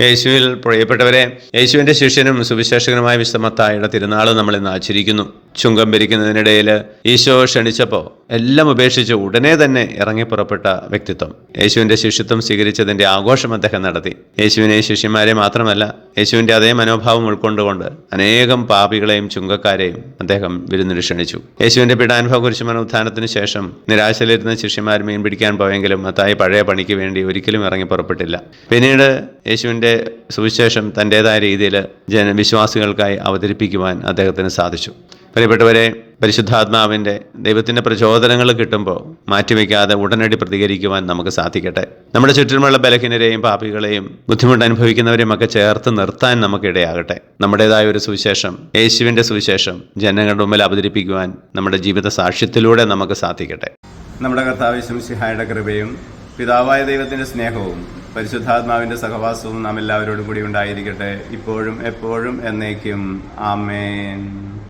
യേശുവിൽ പ്രിയപ്പെട്ടവരെ യേശുവിന്റെ ശിഷ്യനും സുവിശേഷകനുമായ വിശ്വമത്തായുടെ തിരുനാൾ നമ്മൾ ഇന്ന് ആചരിക്കുന്നു. ചുങ്കം പിരിക്കുന്നതിനിടയിൽ ഈശോ ക്ഷണിച്ചപ്പോൾ എല്ലാം ഉപേക്ഷിച്ച് ഉടനെ തന്നെ ഇറങ്ങി പുറപ്പെട്ട വ്യക്തിത്വം. യേശുവിന്റെ ശിഷ്യത്വം സ്വീകരിച്ചതിന്റെ ആഘോഷം അദ്ദേഹം നടത്തി. യേശുവിനെ ശിഷ്യന്മാരെ മാത്രമല്ല യേശുവിന്റെ അതേ മനോഭാവം ഉൾക്കൊണ്ടുകൊണ്ട് അനേകം പാപികളെയും ചുങ്കക്കാരെയും അദ്ദേഹം വിരുന്നിന് ക്ഷണിച്ചു. യേശുവിന്റെ പിടാനുഭവ കുരിശുമന ഉത്ഥാനത്തിന് ശേഷം നിരാശയിലിരുന്ന ശിഷ്യന്മാർ മീൻ പിടിക്കാൻ പോയെങ്കിലും മത്തായി പഴയ പണിക്ക് വേണ്ടി ഒരിക്കലും ഇറങ്ങി പുറപ്പെട്ടില്ല. പിന്നീട് യേശുവിന്റെ സുവിശേഷം തന്റേതായ രീതിയിൽ ജനവിശ്വാസികൾക്കായി അവതരിപ്പിക്കുവാൻ അദ്ദേഹത്തിന് സാധിച്ചു. പ്രിയപ്പെട്ടവരെ പരിശുദ്ധാത്മാവിന്റെ ദൈവത്തിന്റെ പ്രചോദനങ്ങൾ കിട്ടുമ്പോൾ മാറ്റിവെക്കാതെ ഉടനടി പ്രതികരിക്കുവാൻ നമുക്ക് സാധിക്കട്ടെ. നമ്മുടെ ചുറ്റുമുള്ള ബലഹീനരെയും പാപികളെയും ബുദ്ധിമുട്ട് അനുഭവിക്കുന്നവരെയും ഒക്കെ ചേർത്ത് നിർത്താൻ നമുക്കിടയാകട്ടെ. നമ്മുടേതായ ഒരു സുവിശേഷം യേശുവിന്റെ സുവിശേഷം ജനങ്ങളുടെ മുമ്പിൽ അവതരിപ്പിക്കുവാൻ നമ്മുടെ ജീവിത സാക്ഷ്യത്തിലൂടെ നമുക്ക് സാധിക്കട്ടെ. നമ്മുടെ കർത്താവ് ശംസിഹായുടെ കൃപയും പിതാവായ ദൈവത്തിന്റെ സ്നേഹവും പരിശുദ്ധാത്മാവിന്റെ സഹവാസവും നാം എല്ലാവരോടും കൂടി ഉണ്ടായിരിക്കട്ടെ. ഇപ്പോഴും എപ്പോഴും എന്നേക്കും. ആമേൻ.